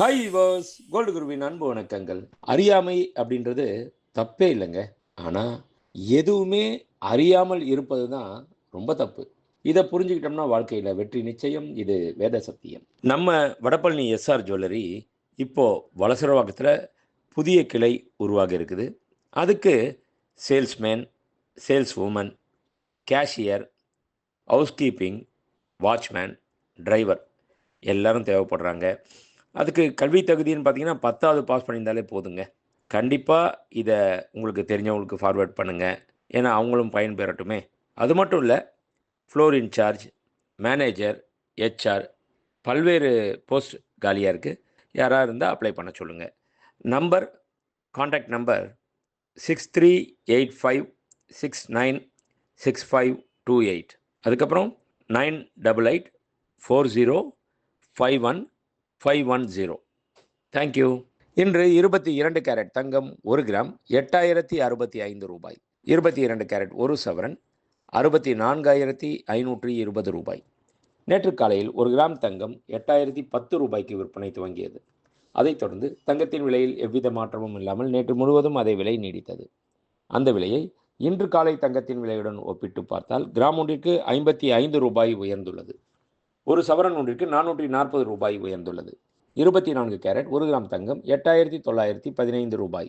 Hi was gold குருவின் அன்பு வணக்கங்கள். அறியாமை அப்படின்றது தப்பே இல்லைங்க. ஆனால் எதுவுமே அறியாமல் இருப்பது தான் ரொம்ப தப்பு. இதை புரிஞ்சுக்கிட்டோம்னா வாழ்க்கையில் வெற்றி நிச்சயம் இது வேத சத்தியம். நம்ம வடபழனி எஸ்ஆர் ஜுவல்லரி இப்போ வலசரவாக்கத்தில் புதிய கிளை உருவாக இருக்குது. அதுக்கு salesman sales woman cashier housekeeping watchman driver எல்லாரும் தேவைப்படுறாங்க. அதுக்கு கல்வி தகுதின்னு பார்த்தீங்கன்னா பத்தாவது பாஸ் பண்ணியிருந்தாலே போதுங்க. கண்டிப்பாக இதை உங்களுக்கு தெரிஞ்சவங்களுக்கு ஃபார்வேர்ட் பண்ணுங்கள் ஏன்னா அவங்களும் பயன்பெறட்டுமே அது மட்டும் இல்லை ஃப்ளோர் இன்சார்ஜ் மேனேஜர் ஹெச்ஆர் பல்வேறு போஸ்ட் காலியாக இருக்குது யாராக இருந்தால் அப்ளை பண்ண சொல்லுங்கள் number contact number six three eight five six nine six five two eight அதுக்கப்புறம் nine double eight four zero five one five one zero thank you இன்று இருபத்தி இரண்டு கேரட் தங்கம் ஒரு கிராம் எட்டாயிரத்தி அறுபத்தி ஐந்து ரூபாய். இருபத்தி இரண்டு கேரட் ஒரு சவரன் அறுபத்தி நான்காயிரத்தி ஐநூற்றி இருபது ரூபாய். நேற்று காலையில் ஒரு கிராம் தங்கம் எட்டாயிரத்தி பத்து ரூபாய்க்கு விற்பனை துவங்கியது. அதைத் தொடர்ந்து தங்கத்தின் விலையில் எவ்வித மாற்றமும் இல்லாமல் நேற்று முழுவதும் அதே விலை நீடித்தது. அந்த விலையை இன்று காலை தங்கத்தின் விலையுடன் ஒப்பிட்டு பார்த்தால் கிராம் ஒன்றிற்கு ஐம்பத்தி ஐந்து ரூபாய் உயர்ந்துள்ளது. ஒரு சவரன் ஒன்றிற்கு நானூற்றி நாற்பது ரூபாய் உயர்ந்துள்ளது. இருபத்தி நான்கு கேரட் ஒரு கிராம் தங்கம் எட்டாயிரத்தி தொள்ளாயிரத்தி பதினைந்து ரூபாய்.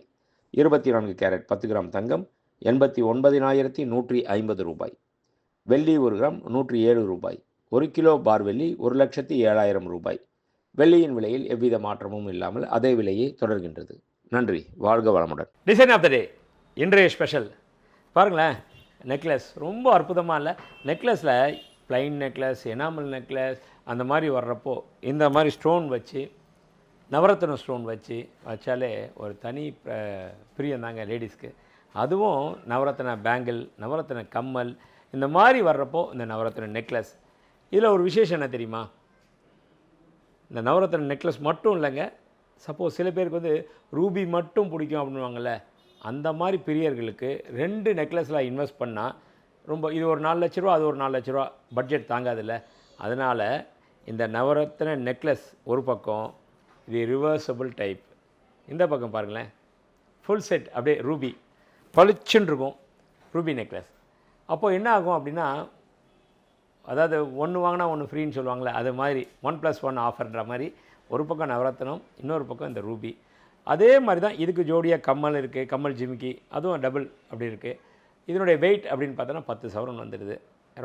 இருபத்தி நான்கு கேரட் பத்து கிராம் தங்கம் எண்பத்தி ஒன்பதினாயிரத்தி நூற்றி ஐம்பது ரூபாய். வெள்ளி ஒரு கிராம் நூற்றி ஏழு ரூபாய். ஒரு கிலோ பார் வெள்ளி ஒரு லட்சத்தி ஏழாயிரம் ரூபாய். வெள்ளியின் விலையில் எவ்வித மாற்றமும் இல்லாமல் அதே விலையே தொடர்கின்றது. நன்றி வாழ்க வளமுடன். டிசைன் ஆஃப் த டே இன்றைய ஸ்பெஷல் பாருங்களேன் நெக்லஸ் ரொம்ப அற்புதமாக இல்லை. நெக்லஸில் ப்ளைன் நெக்லஸ் எனாமல் நெக்லஸ் அந்த மாதிரி வர்றப்போ இந்த மாதிரி ஸ்டோன் வச்சு நவரத்ன ஸ்டோன் வச்சு வச்சாலே ஒரு தனி பிரியம் தாங்க லேடிஸ்க்கு அதுவும் நவரத்ன பேங்கிள் நவரத்ன கம்மல் இந்த மாதிரி வர்றப்போ இந்த நவரத்ன நெக்லஸ் இதில் ஒரு விசேஷம் என்ன தெரியுமா? இந்த நவரத்ன நெக்லஸ் மட்டும் இல்லைங்க. சப்போஸ் சில பேருக்கு வந்து ரூபி மட்டும் பிடிக்கும் அப்படின்வாங்கள்ல அந்த மாதிரி பிரியர்களுக்கு ரெண்டு நெக்லஸில் இன்வெஸ்ட் பண்ணால் ரொம்ப இது ஒரு நாலு லட்ச ரூபா அது ஒரு நாலு லட்ச ரூபா பட்ஜெட் தாங்காதுல்ல. அதனால் இந்த நவரத்ன நெக்லஸ் ஒரு பக்கம் இது ரிவர்சபிள் டைப் இந்த பக்கம் பாருங்களேன். ஃபுல் செட் அப்படியே ரூபி பளிச்சுன்னு இருக்கும் ரூபி நெக்லஸ் அப்போது என்ன ஆகும் அப்படின்னா அதாவது ஒன்று வாங்கினா ஒன்று ஃப்ரீன்னு சொல்லுவாங்களே அது மாதிரி ஒன் ப்ளஸ் ஒன் ஆஃபர்ன்ற மாதிரி ஒரு பக்கம் நவரத்னம் இன்னொரு பக்கம் இந்த ரூபி அதே மாதிரி தான் இதுக்கு ஜோடியாக கம்மல் இருக்குது கம்மல் ஜிமிக்கி அதுவும் டபுள் அப்படி இருக்குது இதனுடைய வெயிட் அப்படின்னு பார்த்தோன்னா பத்து சவரன் வந்துடுது.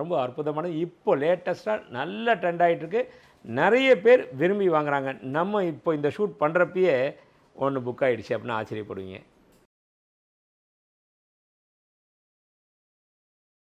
ரொம்ப அற்புதமானது இப்போ லேட்டஸ்ட்டாக நல்ல ட்ரெண்ட் ஆகிட்டுருக்கு நிறைய பேர் விரும்பி வாங்குறாங்க. நம்ம இப்போ இந்த ஷூட் பண்ணுறப்பயே ஒன்று புக் ஆகிடுச்சு அப்படின்னு ஆச்சரியப்படுவீங்க.